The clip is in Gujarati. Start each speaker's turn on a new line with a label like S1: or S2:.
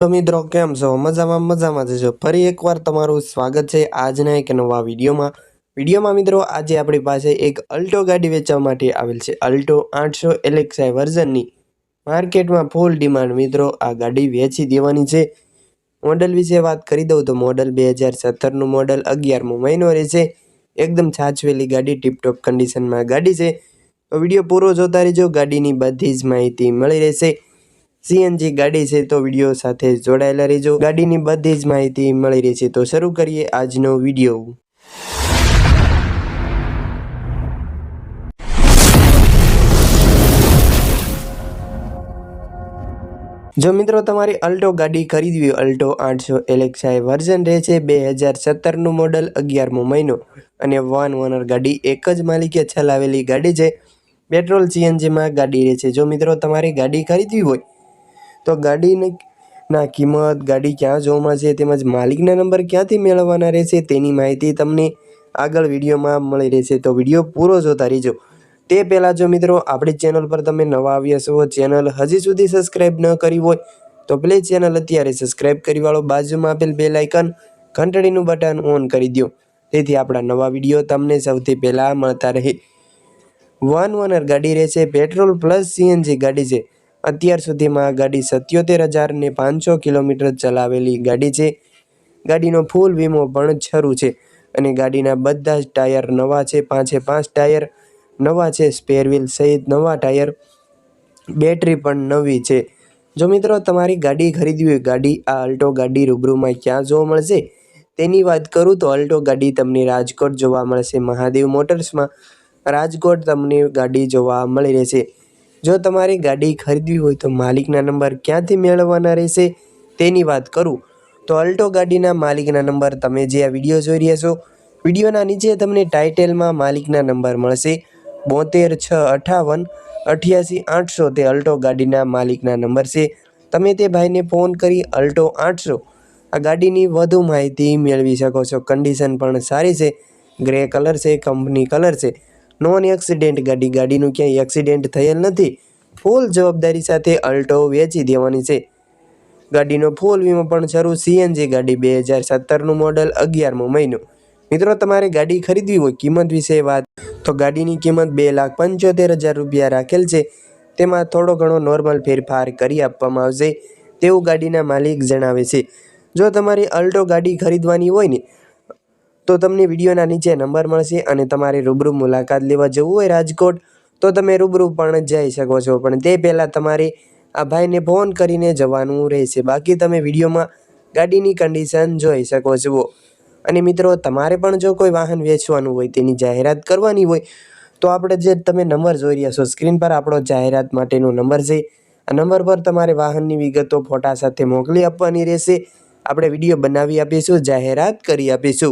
S1: તો મિત્રો, કેમ છો? મજામાં મજામાં જશો ફરી એકવાર તમારું સ્વાગત છે આજના એક નવા વિડીયોમાં. વિડીયોમાં મિત્રો, આજે આપણી પાસે એક અલ્ટો ગાડી વેચવા માટે આવેલ છે. અલ્ટો આઠસો એલેક્સાઈ વર્ઝનની માર્કેટમાં ફૂલ ડિમાન્ડ મિત્રો, આ ગાડી વેચી દેવાની છે. મોડલ વિશે વાત કરી દઉં તો મોડલ બે હજાર સત્તરનું મોડલ અગિયારમો મહિનો રહેશે. એકદમ છાછવેલી ગાડી ટીપટોપ કન્ડિશનમાં ગાડી છે. તો વીડિયો પૂરો જોતા રહેજો. ગાડીની બધી જ માહિતી મળી રહેશે. સીએનજી ગાડી છે તો વીડિયો સાથે જોડાયેલા રહેજો. ગાડીની બધી જ માહિતી મળી રહેશે તો શરૂ કરીએ આજનો વીડિયો. જો મિત્રો તમારી અલ્ટો ગાડી ખરીદવી અલ્ટો આઠસો એલેક્સાઈ વર્ઝન રહે છે બે હજાર સત્તરનું મોડલ અગિયારમો મહિનો અને વન ઓનર ગાડી એક જ માલિકે ચલાવેલી ગાડી છે. પેટ્રોલ સીએનજીમાં ગાડી રહે છે જો મિત્રો તમારી ગાડી ખરીદવી હોય તો ગાડીની ના કિંમત, ગાડી ક્યાં જોવા મળશે તેમજ માલિકના નંબર ક્યાંથી મેળવવાના રહેશે તેની માહિતી તમને આગળ વિડીયોમાં મળી રહેશે. તો વીડિયો પૂરો જોતા રહેજો. તે પહેલાં જો મિત્રો, આપણી ચેનલ પર તમે નવા આવ્યા છો, ચેનલ હજી સુધી સબસ્ક્રાઈબ ન કરી હોય, તો પ્લે ચેનલ અત્યારે સબસ્ક્રાઈબ કરી વાળો બાજુમાં આપેલ બે લાઇકન ઘંટડીનું બટન ઓન કરી દો તેથી આપણા નવા વીડિયો તમને સૌથી પહેલાં મળતા રહે. વન ઓનર ગાડી રહેશે, પેટ્રોલ પ્લસ સીએનજી ગાડી છે. અત્યાર સુધીમાં આ ગાડી સત્યોતેર હજાર ને પાંચસો કિલોમીટર ચલાવેલી ગાડી છે. ગાડીનો ફૂલ વીમો પણ શરૂ છે અને ગાડીના બધા જ ટાયર નવા છે. પાંચે પાંચ ટાયર, નવા છે સ્પેર વ્હીલ સહિત નવા ટાયર. બેટરી પણ નવી છે. જો મિત્રો તમારી ગાડી ખરીદવી હોય, ગાડી, આ અલ્ટો ગાડી રૂબરૂમાં ક્યાં જોવા મળશે? તેની વાત કરું તો અલ્ટો ગાડી તમને રાજકોટ જોવા મળશે. મહાદેવ મોટર્સમાં રાજકોટ તમને ગાડી જોવા મળી રહેશે. જો તમારી ગાડી ખરીદવી હોય તો માલિકના નંબર ક્યાંથી મેળવવાના રહેશે તેની વાત કરું. તો અલ્ટો ગાડીના માલિકના નંબર તમે જે આ વીડિયો જોઈ રહ્યા છો, વિડીયોના નીચે તમને ટાઇટેલમાં માલિકના નંબર મળશે. બોતેર છ અઠાવન અઠ્યાસી આઠસો તે અલ્ટો ગાડીના માલિકના નંબર છે. તમે તે ભાઈને ફોન કરી અલ્ટો આઠસો. આ ગાડીની વધુ માહિતી મેળવી શકો છો. કન્ડિશન પણ સારી છે. ગ્રે કલર છે, કંપની કલર છે. નોન એક્સિડેન્ટ ગાડી ગાડીનું ક્યાંય એક્સિડેન્ટ થયેલ નથી. ફૂલ જવાબદારી સાથે અલ્ટો વેચી દેવાની છે. ગાડીનો ફૂલ વીમો પણ શરૂ સીએનજી ગાડી બે હજાર સત્તરનું મોડલ અગિયારમો મહિનો. મિત્રો, તમારે ગાડી ખરીદવી હોય કિંમત વિશે વાત તો ગાડીની કિંમત બે લાખ પંચોતેર હજાર રૂપિયા રાખેલ છે. તેમાં થોડો ઘણો નોર્મલ ફેરફાર કરી આપવામાં આવશે. તેવું ગાડીના માલિક જણાવે છે. જો તમારી અલ્ટો ગાડી ખરીદવાની હોય ને તો તમને વિડીયોના નીચે નંબર મળશે અને તમારે રૂબરૂ મુલાકાત લેવા જવું હોય રાજકોટ, તો તમે રૂબરૂ પણ જઈ શકો છો. પણ તે પહેલાં તમારે આ ભાઈને ફોન કરીને જવાનું રહેશે. બાકી તમે વિડીયોમાં ગાડીની કન્ડિશન જોઈ શકો છો. અને મિત્રો, તમારે પણ જો કોઈ વાહન વેચવાનું હોય, તેની જાહેરાત કરવાની હોય, તો આપણે જે તમે નંબર જોઈ રહ્યા છો, સ્ક્રીન પર આપણો જાહેરાત માટેનો નંબર છે. આ નંબર પર તમારે વાહનની વિગતો ફોટા સાથે મોકલી આપવાની રહેશે. આપણે વીડિયો બનાવી આપીશું, જાહેરાત કરી આપીશું.